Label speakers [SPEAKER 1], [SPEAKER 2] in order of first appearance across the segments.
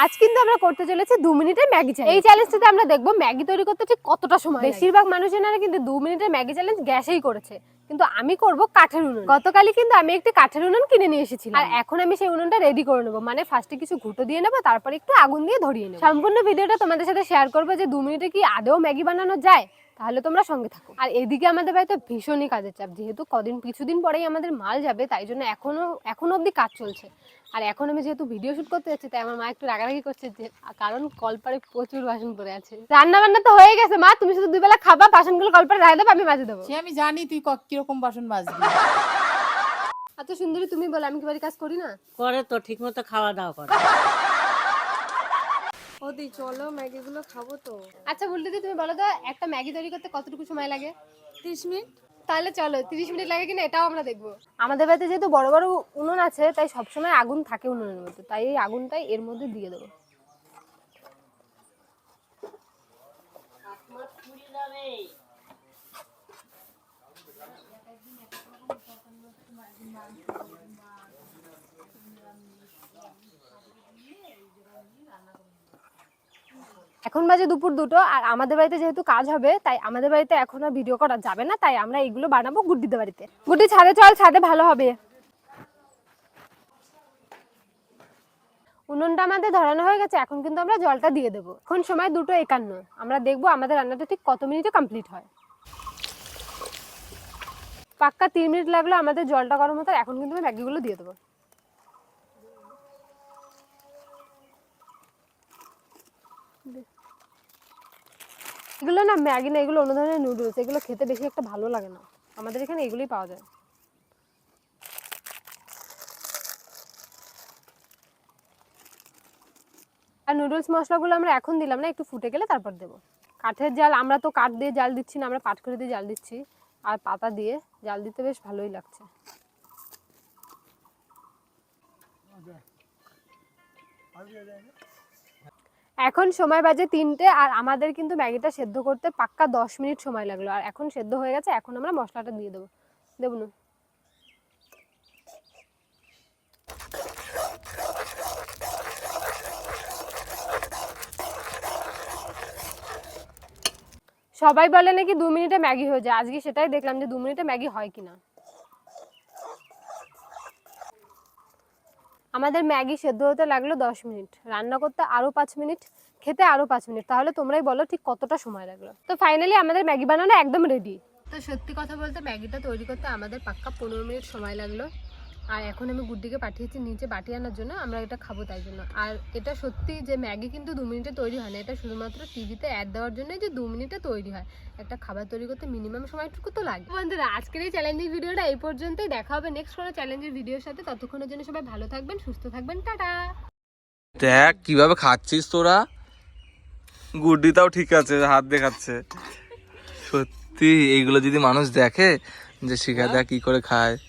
[SPEAKER 1] আজ কিন্তু আমরা করতে চলেছি দু মিনিটের ম্যাগি চ্যালেঞ্জ এই চ্যালেঞ্জটাতে আমরা দেখব ম্যাগি তৈরি করতে ঠিক কতটা সময় বেশিরভাগ মানুষজনেরা কিন্তু দু মিনিটের ম্যাগি চ্যালেঞ্জ গ্যাসেই করেছে। কিন্তু আমি করব কাঠের উনুন। গতকালই কিন্তু আমি একটি কাঠের উনুন কিনে নিয়ে এসেছিলাম। আর এখন আমি সেই উনুনটা রেডি করে নেব। মানে ফার্স্টে কিছু ঘুটো দিয়ে নেব তারপর একটু আগুন দিয়ে ধরিয়ে নেব। সম্পূর্ণ ভিডিওটা তোমাদের সাথে শেয়ার করব যে দু মিনিটে কি আদেও ম্যাগি বানানো যায়? তাহলে তোমরা সঙ্গে থাকো। আর এদিকে আমাদের বাড়িতে ভীষণই কাজের চাপ যেহেতু কদিন কিছুদিন পরেই আমাদের মাল যাবে তাই জন্য এখনও এখনও অবধি কাজ চলছে। আর এখন আমি যেহেতু ভিডিও শুট করতে যাচ্ছি তাই আমার মা একটু রাগারাগি করছে যে কারণ কলপারে প্রচুর বাসন পড়ে আছে। রান্না বান্না তো হয়ে গেছে মা তুমি শুধু দুবেলা খাবা বাসনগুলো কলপারে রাখে দেবো আমি বাজে দেবো।
[SPEAKER 2] সে আমি জানি তুই কীরকম বাসন মাজবি।
[SPEAKER 1] এত সুন্দরী তুমি বলো আমি কি বাড়ি কাজ করি না?
[SPEAKER 3] করে তো ঠিক মতো খাওয়া দাওয়া করে।
[SPEAKER 1] ওদি চলো ম্যাগি গুলো খাব তো। আচ্ছা বলতে দি তুমি বলো তো একটা ম্যাগি তৈরি করতে কতটুকু সময় লাগে? তিরিশ মিনিট। তাহলে চলো তিরিশ মিনিট লাগে কিনা এটাও আমরা দেখব। আমাদের বাড়িতে যেহেতু বড় বড় উনুন আছে তাই সবসময় আগুন থাকে উনুনের মধ্যে তাই এই আগুনটাই এর মধ্যে দিয়ে দেবো। এখন বাজে দুপুর দুটো আর আমাদের বাড়িতে যেহেতু কাজ হবে, তাই আমাদের বাড়িতে এখন আর ভিডিও করা যাবে না, তাই আমরা এগুলো বানাবো গুড্ডিদের বাড়িতে। গুড্ডি, ছাদে চল, ছাদে ভালো হবে। উনুনটা আমাদের ধরানো হয়ে গেছে, এখন কিন্তু আমরা জলটা দিয়ে দেবো। এখন সময় দুটো একান্ন। আমরা দেখব আমাদের রান্নাটা ঠিক কত মিনিটে কমপ্লিট হয়। পাক্কা তিন মিনিট লাগল আমাদের জলটা গরম হতে, এখন কিন্তু আমি ম্যাগিগুলো দিয়ে দেবো। এগুলো না ম্যাগি না, এগুলো অন্য ধরনের নুডলস, এগুলো খেতে বেশি একটা ভালো লাগে না। আমাদের এখানে এগুলোই পাওয়া যায়। আর নুডলস মশলাগুলো আমরা এখন দিলাম না, একটু ফুটে গেলে তারপর দেবো। কাঠের জাল, আমরা তো কাঠ দিয়ে জাল দিচ্ছি না, আমরা পাট দিয়ে জাল দিচ্ছি। আর পাতা দিয়ে জাল দিতে বেশ ভালোই লাগছে। এখন সময় বাজে তিনটে আর আমাদের কিন্তু ম্যাগিটা সেদ্ধ করতে পাক্কা দশ মিনিট সময় লাগল। আর এখন সেদ্ধ হয়ে গেছে, এখন আমরা মশলাটা দিয়ে দেবো। দেবো না সবাই বলে নাকি দু মিনিটে ম্যাগি হয়ে যায়। আজকে সেটাই দেখলাম যে দু মিনিটে ম্যাগি হয় কিনা। আমাদের ম্যাগি সেদ্ধ হতে লাগল দশ মিনিট। রান্না করতে আরও পাঁচ মিনিট, খেতে আরও পাঁচ মিনিট। তাহলে তোমরাই বলো ঠিক কতটা সময় লাগল। তো ফাইনালি আমাদের ম্যাগি বানানো একদম রেডি তো সত্যি কথা বলতে ম্যাগিটা তৈরি করতে আমাদের পাক্কা পনেরো মিনিট সময় লাগল। আর এখন আমি গুড্ডিকে পাঠিয়েছি নিচে বাটি আনার জন্য, আমরা এটা খাব তাই জন্য। আর এটা সত্যি যে ম্যাগি কিন্তু দু মিনিটে তৈরি হয় না, এটা শুধুমাত্র টিভিতে অ্যাড দেওয়ার জন্য যে দু মিনিটে তৈরি হয়। একটা খাবার তৈরি করতে মিনিমাম সময়টুকু তো লাগে। বন্ধুরা, আজকের এই চ্যালেঞ্জিং ভিডিওটা এই পর্যন্তই, দেখা হবে নেক্সট কোনো চ্যালেঞ্জের ভিডিওর সাথে। ততক্ষণের জন্য সবাই ভালো থাকবেন, সুস্থ থাকবেন, টাটা!
[SPEAKER 4] দেখ, কীভাবে খাচ্ছিস তোরা? গুড্ডিটাও ঠিক আছে, হাত দেখাচ্ছে। সত্যি, এইগুলো যদি মানুষ দেখে যে শিখা দেয় কি করে খায়।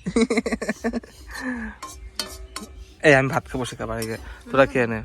[SPEAKER 4] এই আমি ভাত খাব শিখা বাড়ি গিয়ে। তোরা খেয়ে নে।